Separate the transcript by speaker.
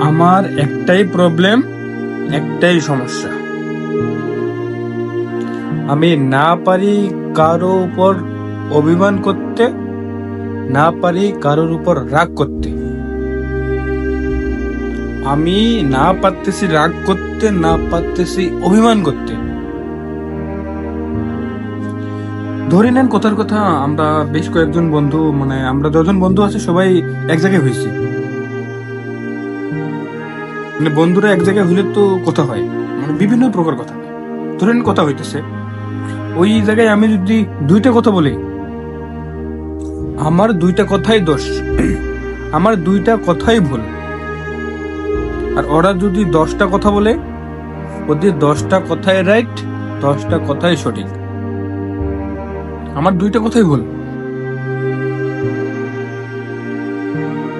Speaker 1: আমার একটাই প্রবলেম একটাই সমস্যা। আমি না পারি কারও উপর অভিমান করতে, না পারি কারোর উপর রাগ করতে। আমি না পারতেছি রাগ করতে, না পারতেছি অভিমান করতে। ধরে নেন কথার কথা, আমরা বেশ কয়েকজন বন্ধু মানে আমরা যজন বন্ধু আছে, সবাই এক জায়গায় হয়েছি। মানে বন্ধুরা এক জায়গায় হইলে তো কথা হয়। মানে বিভিন্ন প্রকার কথা। ধরেন কথা হইতেছে, ওই জায়গায় আমি যদি দুইটা কথা বলি, আমার দুইটা কথাই দোষ, আমার দুইটা কথাই ভুল। আর ওরা যদি দশটা কথা বলে ওদের দশটা কথাই রাইট দশটা কথাই সঠিক। আমার দুইটা কথাই ভুল।